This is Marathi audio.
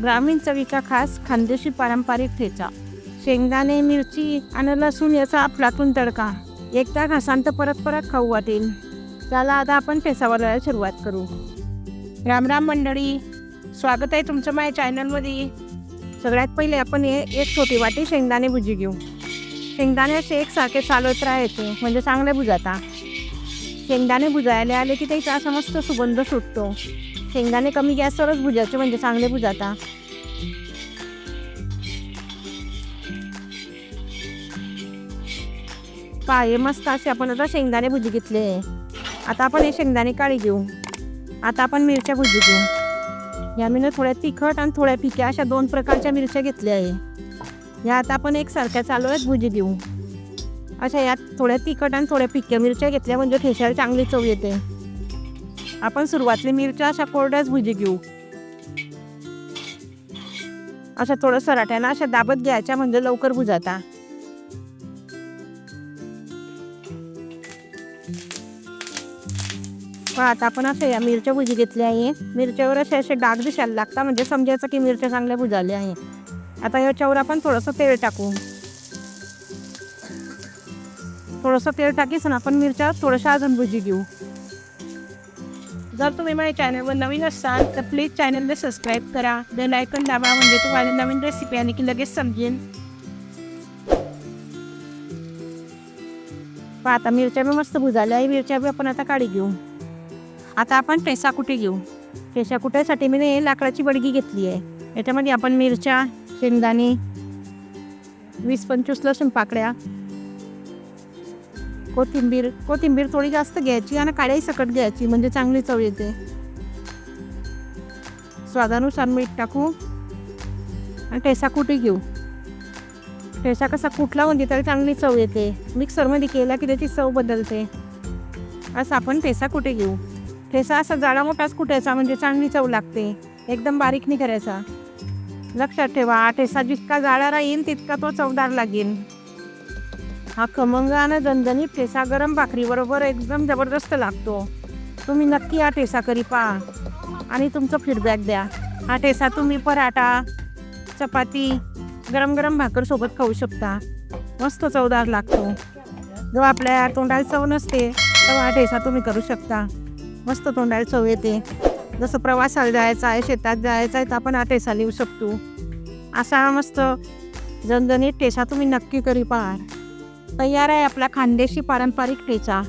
ग्रामीण चवीचा खास खानदेशी पारंपरिक ठेचा. शेंगदाणे मिरची आणि लसूण याचा आपलातून तडका. एकदा घासांत परत परत खाऊ वाटेल. त्याला आता आपण ठेचा सुरुवात करू. राम राम मंडळी स्वागत आहे तुमचं माझ्या चॅनलमध्ये. सगळ्यात पहिले आपण हे एक छोटी वाटी शेंगदाणे भुजी घेऊ. शेंगदाणे असे एकसारखे चालवत राहायचे म्हणजे चांगले भुजाता. शेंगदाणे भुजायला आले की त्याचा समस्त मस्त सुगंध सुटतो. शेंगदाणे कमी गॅसवरच भुजायचे म्हणजे चांगले भुजाता. पहा मस्त असे आपण आता शेंगदाणे भुजी घेतले. आता आपण हे शेंगदाणे काळी घेऊ. आता आपण मिरच्या भुजी घेऊ. या मी थोड्या तिखट आणि थोड्या फिक्या अशा दोन प्रकारच्या मिरच्या घेतल्या आहे. या आता आपण एकसारख्या चालू आहेत भुजी देऊ अशा यात थोड्या तिखट आणि थोड्या फिक्या मिरच्या घेतल्या म्हणजे ठेशाला चांगली चव येते. आपण सुरुवातली मिरच्या अशा कोरड्याच भुजी घेऊ. अशा थोडं सराट्यानं अशा दाबत घ्यायच्या म्हणजे लवकर भुजाता. आता आपण असं या मिरच्या भुजी घेतल्या आहे. मिरच्यावर असे असे डाग दिसायला लागतात म्हणजे समजायचं की मिरच्या चांगल्या भुजाल्या आहे आता याच्यावर आपण थोडंसं तेल टाकू. थोडंसं तेल टाकीस ना आपण मिरच्या थोड्याशा अजून भुजी घेऊ. जर तुम्ही माझ्या चॅनलवर नवीन असाल तर प्लीज चॅनलला सबस्क्राईब करा. बेल आयकन दाबा म्हणजे तुम्हाला नवीन रेसिपी आणि की लगेच समजेल. पहा आता मिरच्या बी मस्त भुजाल्या आहे मिरच्या बी आपण आता काढी घेऊ. आता आपण ठेसा कुठे घेऊ? ठेसा कुट्यासाठी मी ना लाकडाची बडगी घेतली आहे. याच्यामध्ये आपण मिरच्या शेंगदाणे वीस पंचवीस लसूण पाकड्या कोथिंबीर कोथिंबीर थोडी जास्त घ्यायची आणि काळ्याही सकट घ्यायची म्हणजे चांगली चव येते. स्वादानुसार मीठ टाकू आणि ठेसा कुठे घेऊ. ठेसा कसा कुठला म्हणजे तरी चांगली चव येते. मिक्सरमध्ये केला की त्याची चव बदलते. असं आपण ठेसा कुठे घेऊ. ठेसा असा जाडा मोठाच कुटायचा म्हणजे चांगली चव लागते. एकदम बारीक नाही करायचा. लक्षात ठेवा ठेसा जितका जाडा राहील तितका तो चवदार लागेल. हा खमंग आणि दणदणी ठेसा गरम भाकरीबरोबर एकदम जबरदस्त लागतो. तुम्ही नक्की हा ठेसा करी पहा. आणि तुमचं फीडबॅक द्या. हा ठेसा तुम्ही पराठा चपाती गरम गरम भाकरसोबत खाऊ शकता. मस्त चवदार लागतो. जेव्हा आपल्या तोंडाला चव नसते तेव्हा हा ठेसा तुम्ही करू शकता. मस्त तोंडाला चव येते. जसं प्रवासाला जायचं आहे शेतात जायचं आहे तर आपण हा ठेसा लिहू शकतो. असा मस्त जनजणीत ठेसा तुम्ही नक्की करी पहा. तयार आहे आपला खानदेशी पारंपरिक ठेचा.